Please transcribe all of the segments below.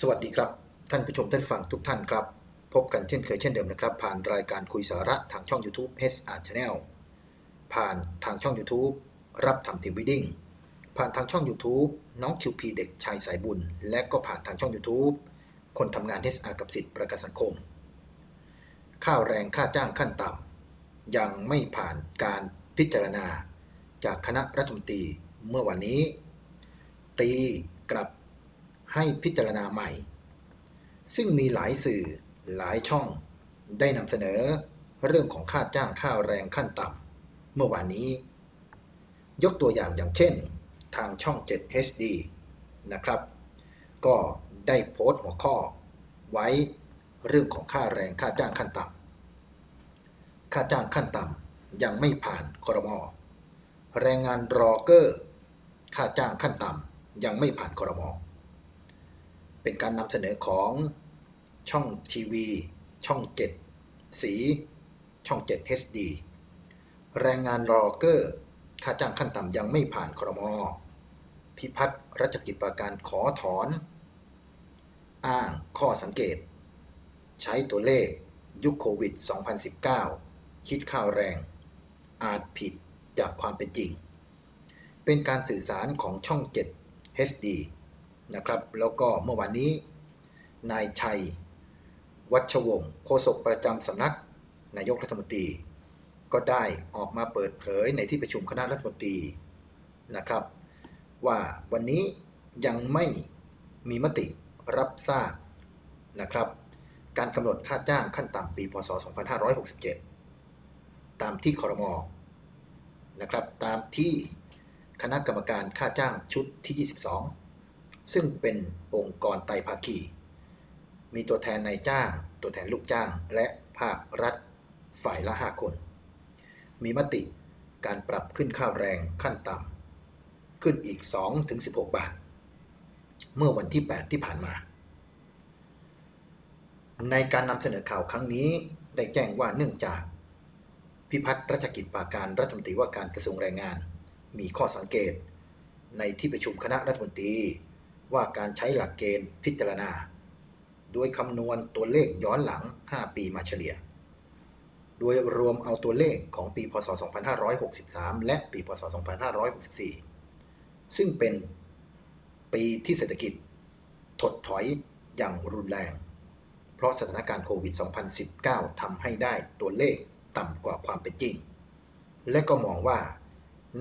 สวัสดีครับ ท่านผู้ชมท่านฟังทุกท่านครับ พบกันเช่นเคยเช่นเดิมนะครับ ผ่านรายการคุยสาระทางช่อง YouTube HR Channel ผ่านทางช่อง YouTube รับทำทีวีดิ้งผ่านทางช่อง YouTube น้องคิวพีเด็กชายสายบุญ และก็ผ่านทางช่อง YouTube คนทำงาน HR กับสิทธิประกันสังคมค่าแรงค่าจ้างขั้นต่ำยังไม่ผ่านการพิจารณา จากคณะรัฐมนตรีเมื่อวันนี้ ตีกลับ ให้พิจารณาใหม่ ซึ่งมีหลายสื่อหลายช่อง ได้นำเสนอเรื่องของค่าจ้างค่าแรงขั้นต่ำเมื่อวานนี้ ยกตัวอย่างอย่างเช่น ทางช่อง 7 HD นะครับ ก็ได้โพสต์หัวข้อ ไว้เรื่องของค่าแรงค่าจ้างขั้นต่ำค่าจ้างขั้นต่ำยังไม่ผ่านครมแรงงานรอเกอร์ ค่าจ้างขั้นต่ำยังไม่ผ่านครมอ เป็นการนำเสนอของช่องทีวี ช่อง 7 สี ช่อง 7 HD แรงงานรอเกอร์ค่าจ้างขั้นต่ำยังไม่ผ่านครม พิพัฒน์รัชกิจประการขอถอน อ้างข้อสังเกต ใช้ตัวเลขยุคโควิด 2019 คิดค่าวแรง อาจผิดจากความเป็นจริง เป็นการสื่อสารของช่อง 7 HD นะครับ แล้วก็เมื่อวานนี้ นายชัย วัชวงศ์โฆษกประจำสำนัก นายกรัฐมนตรี ก็ได้ออกมาเปิดเผยในที่ประชุมคณะรัฐมนตรีนะครับ ว่าวันนี้ยังไม่มีมติรับทราบนะครับ การกำหนดค่าจ้างขั้นต่ำปี พศ 2567 ตามที่คอรมอนะครับ ตามที่คณะกรรมการค่าจ้างชุดที่ 22 ซึ่งเป็นองค์กรไตรภาคี มีตัวแทนนายจ้าง ตัวแทนลูกจ้าง และภาครัฐฝ่ายละ5คน มีมติการปรับขึ้นค่าแรงขั้นต่ำขึ้นอีก 2-16 บาท เมื่อวันที่ 8 ที่ผ่านมา ในการนำเสนอข่าวครั้งนี้ได้แจ้งว่าเนื่องจาก พิพัฒน์รัชกิจปาการรัฐมนตรีว่าการกระทรวงแรงงาน มีข้อสังเกต ในที่ประชุมคณะรัฐมนตรี ว่าการใช้หลักเกณฑ์พิจารณา โดยคำนวณตัวเลขย้อนหลัง 5 ปีมาเฉลี่ย โดยรวมเอาตัวเลขของปี พศ 2563 และปี พศ 2564 ซึ่งเป็นปีที่เศรษฐกิจถดถอยอย่างรุนแรง เพราะสถานการณ์โควิด 2019 ทำให้ได้ตัวเลขต่ำกว่าความเป็นจริง และก็มองว่า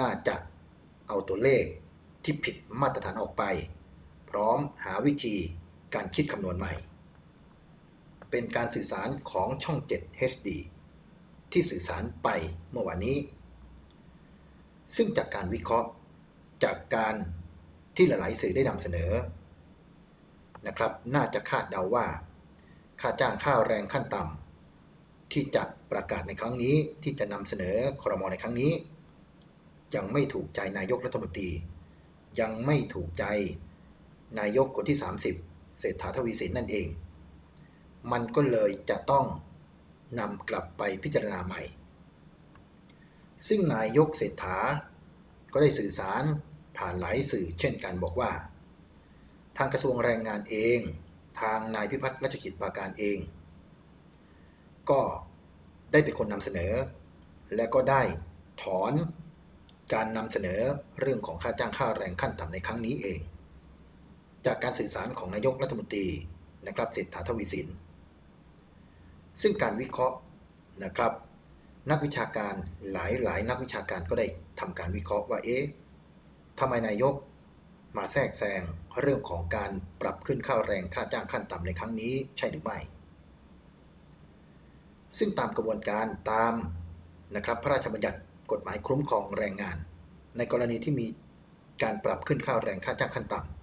น่าจะเอาตัวเลขที่ผิดมาตรฐานออกไป พร้อมหาวิธีการคิดคำนวณใหม่ เป็นการสื่อสารของช่อง 7 HD ที่สื่อสารไปเมื่อวานนี้ ซึ่งจากการวิเคราะห์จากการที่หลาย ๆ สื่อได้นำเสนอ นะครับ น่าจะคาดเดาว่า ค่าจ้างค่าแรงขั้นต่ำที่จะประกาศในครั้งนี้ที่จะนำเสนอครมในครั้งนี้ ยังไม่ถูกใจนายกรัฐมนตรี ยังไม่ถูกใจ นายกคนที่ 30 เศรษฐาทวีสินนั่นเอง มันก็เลยจะต้องนำกลับไปพิจารณาใหม่ ซึ่งนายกเศรษฐา ก็ได้สื่อสารผ่านหลายสื่อเช่นกันบอกว่า ทางกระทรวงแรงงานเอง ทางนายพิพัฒน์รัชกิจปาการเอง ก็ได้เป็นคนนำเสนอ และก็ได้ถอนการนำเสนอเรื่องของค่าจ้างค่าแรงขั้นต่ำในครั้งนี้เอง จากการสื่อสารของนายกรัฐมนตรีนะครับเศรษฐาทวีสิน ซึ่งการวิเคราะห์นะครับ นักวิชาการหลายหลายนักวิชาการก็ได้ทำการวิเคราะห์ว่าเอ๊ะทำไมนายกมาแทรกแซงเรื่องของการปรับขึ้นค่าแรงค่าจ้างขั้นต่ำในครั้งนี้ใช่หรือไม่ ซึ่งตามกระบวนการตามนะครับพระราชบัญญัติกฎหมายคุ้มครองแรงงาน ในกรณีที่มีการปรับขึ้นค่าแรงค่าจ้างขั้นต่ำ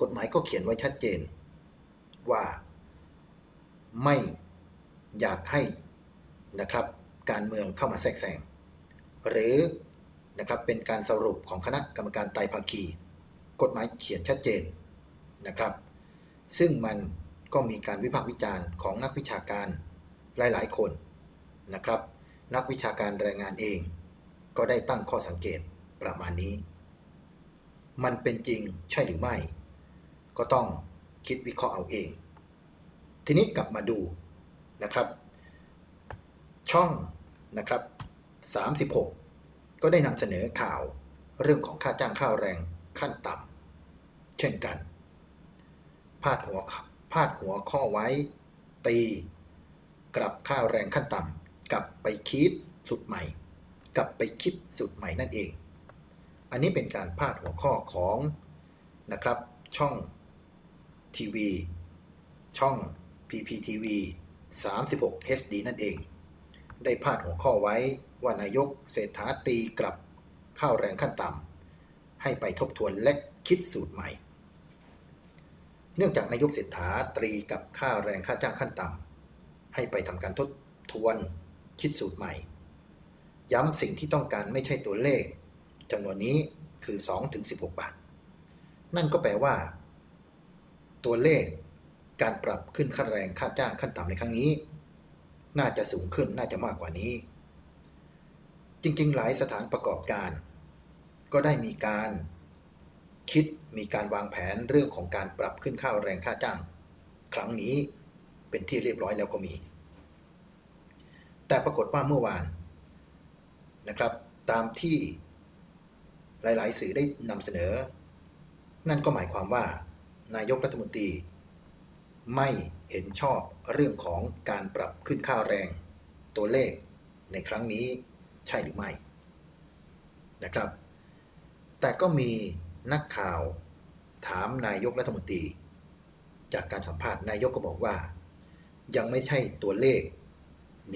กฎหมายก็เขียนไว้ชัดเจน ว่าไม่อยากให้นะครับการเมืองเข้ามาแทรกแซงหรือนะครับเป็นการสรุปของคณะกรรมการไตรภาคี กฎหมายเขียนชัดเจนนะครับ ซึ่งมันก็มีการวิพากษ์วิจารณ์ของนักวิชาการหลาย ๆ คนนะครับ นักวิชาการแรงงานเอง ก็ได้ตั้งข้อสังเกตประมาณนี้ มันเป็นจริงใช่หรือไม่ ก็ต้องคิดวิเคราะห์เอาเอง ทีนี้กลับมาดูนะครับ ช่องนะครับ 36 ก็ได้นำเสนอข่าวเรื่องของค่าจ้างข้าวแรงขั้นต่ำเช่นกัน พาดหัวพาดหัวข้อไว้ ตี กลับข้าวแรงขั้นต่ำกลับไปคิดสุดใหม่ กลับไปคิดสุดใหม่นั่นเอง อันนี้เป็นการพาดหัวข้อของนะครับช่อง ทีวีช่อง PPTV 36 HD นั่นเอง ได้พาดหัวข้อไว้ว่านายกเศรษฐาตีกลับข้าวแรงขั้นต่ำให้ไปทบทวนและคิดสูตรใหม่ เนื่องจากนายกเศรษฐาตรีกับค่าแรงค่าจ้างขั้นต่ำให้ไปทำการทบทวนคิดสูตรใหม่ ย้ำสิ่งที่ต้องการไม่ใช่ตัวเลขจำนวนนี้คือ 2-16 บาท นั่นก็แปลว่า ตัวเลขการปรับขึ้นค่าแรงค่าจ้างขั้นต่ำในครั้งนี้ น่าจะสูงขึ้นน่าจะมากกว่านี้ จริงๆ หลายสถานประกอบการ ก็ได้มีการคิดมีการวางแผนเรื่องของการปรับขึ้นค่าแรงค่าจ้าง ครั้งนี้เป็นที่เรียบร้อยแล้วก็มี แต่ปรากฏว่าเมื่อวานนะครับ ตามที่หลาย ๆ สื่อได้นำเสนอ นั่นก็หมายความว่า นายกรัฐมนตรี ไม่เห็นชอบเรื่องของการปรับขึ้นค่าแรง ตัวเลขในครั้งนี้ใช่หรือไม่นะครับ แต่ก็มีนักข่าวถามนายกรัฐมนตรี จากการสัมภาษณ์นายกก็บอกว่า ยังไม่ใช่ตัวเลข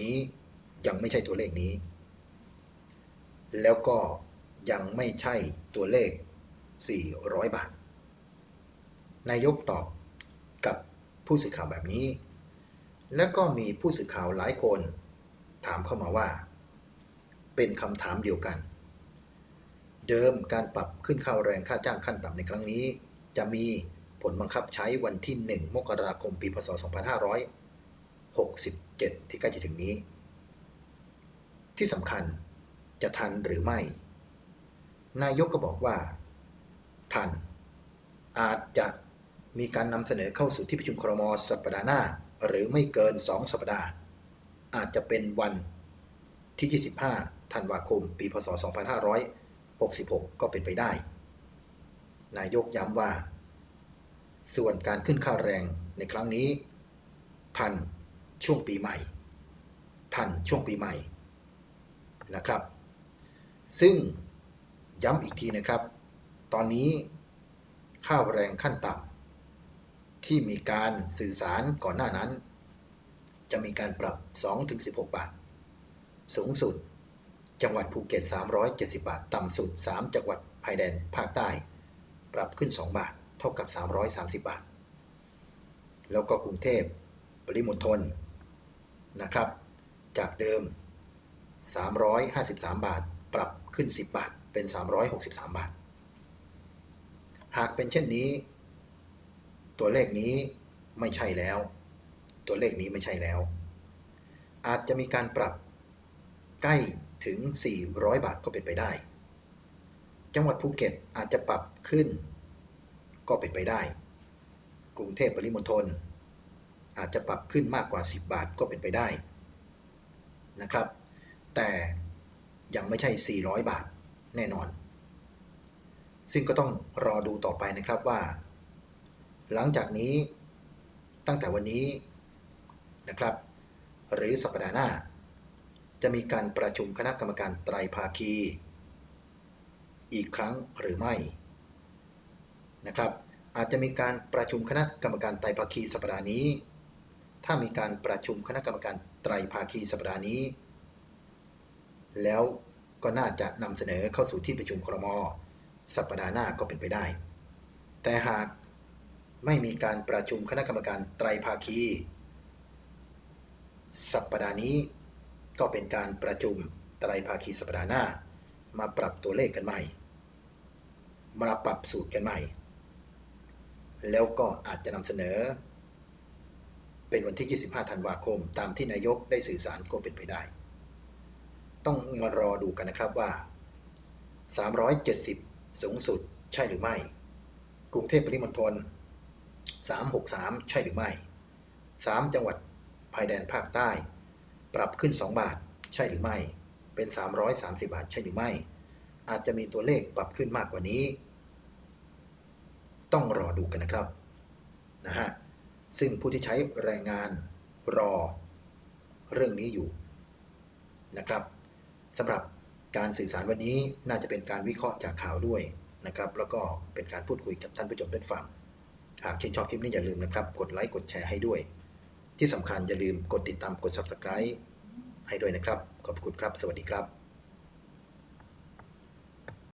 นี้ยังไม่ใช่ตัวเลขนี้ แล้วก็ยังไม่ใช่ตัวเลข 400 บาท นายกตอบกับผู้สื่อข่าวแบบนี้ แล้วก็มีผู้สื่อข่าวหลายคน ถามเข้ามาว่า เป็นคำถามเดียวกัน เดิมการปรับขึ้นค่าแรงค่าจ้างขั้นต่ำในครั้งนี้ จะมีผลบังคับใช้วันที่ 1 มกราคมปีพศ 2567 ที่ใกล้จะถึงนี้ ที่สำคัญจะทันหรือไม่ นายกก็บอกว่า ทัน อาจจะ มีการนำเสนอเข้าสู่ที่ประชุมครมสัปดาห์หน้า หรือไม่เกิน 2 สัปดาห์ อาจจะเป็นวันที่ 25 ธันวาคม ปี พศ 2566 ก็เป็นไปได้ นายกย้ำว่า ส่วนการขึ้นค่าแรงในครั้งนี้ ทันช่วงปีใหม่ ทันช่วงปีใหม่นะครับ ซึ่งย้ำอีกทีนะครับ ตอนนี้ข้าแรงขั้นต่ำ ที่มีการสื่อสารก่อนหน้านั้น จะมีการปรับ 2-16 บาท สูงสุด จังหวัดภูเก็ต 370 บาท ต่ำสุด 3 จังหวัดภายแดนภาคใต้ ปรับขึ้น 2 บาท เท่ากับ 330 บาท แล้วก็กรุงเทพปริมณฑลนะครับ จากเดิม 353 บาท ปรับขึ้น 10 บาท เป็น 363 บาท หากเป็นเช่นนี้ ตัวเลขนี้ไม่ใช่แล้ว ตัวเลขนี้ไม่ใช่แล้ว อาจจะมีการปรับใกล้ถึง 400 บาทก็เป็นไปได้ จังหวัดภูเก็ตอาจจะปรับขึ้น ก็เป็นไปได้ กรุงเทพปริมณฑลอาจจะปรับขึ้นมากกว่า 10 บาทก็เป็นไปได้นะครับ แต่ยังไม่ใช่ 400 บาทแน่นอน ซึ่งก็ต้องรอดูต่อไปนะครับว่า หลังจากนี้ตั้งแต่วันนี้นะครับ หรือสัปดาห์หน้า จะมีการประชุมคณะกรรมการไตรภาคี อีกครั้งหรือไม่นะครับอาจจะมีการประชุมคณะกรรมการไตรภาคีสัปดาห์นี้ ถ้ามีการประชุมคณะกรรมการไตรภาคีสัปดาห์นี้ แล้วก็น่าจะนำเสนอเข้าสู่ที่ประชุมครมสัปดาห์หน้าก็เป็นไปได้ แต่หาก ไม่มีการประชุมคณะกรรมการไตรภาคี สัปดาห์นี้ก็เป็นการประชุมไตรภาคีสัปดาห์หน้า มาปรับตัวเลขกันใหม่ มาปรับสูตรกันใหม่ แล้วก็อาจจะนำเสนอ เป็นวันที่ 25 ธันวาคม ตามที่นายกได้สื่อสารก็เป็นไปได้ ต้องมารอดูกันนะครับว่า 370 สูงสุดใช่หรือไม่ กรุงเทพปริมณฑล 363 ใช่หรือไม่ 3 จังหวัดภายแดนภาคใต้ ปรับขึ้น 2 บาท ใช่หรือไม่ เป็น 330 บาท ใช่หรือไม่ อาจจะมีตัวเลขปรับขึ้นมากกว่านี้ ต้องรอดูกันนะครับนะฮะซึ่งผู้ที่ใช้แรงงานรอเรื่องนี้อยู่นะครับสำหรับการสื่อสารวันนี้น่าจะเป็นการวิเคราะห์จากข่าวด้วยนะครับ แล้วก็เป็นการพูดคุยกับท่านผู้ชมท่านฟัง หากชื่นชอบคลิปนี้อย่าลืมนะครับ กดไลค์กดแชร์ให้ด้วย ที่สำคัญอย่าลืมกดติดตามกด subscribe ให้ด้วยนะครับ ขอบคุณครับ สวัสดีครับ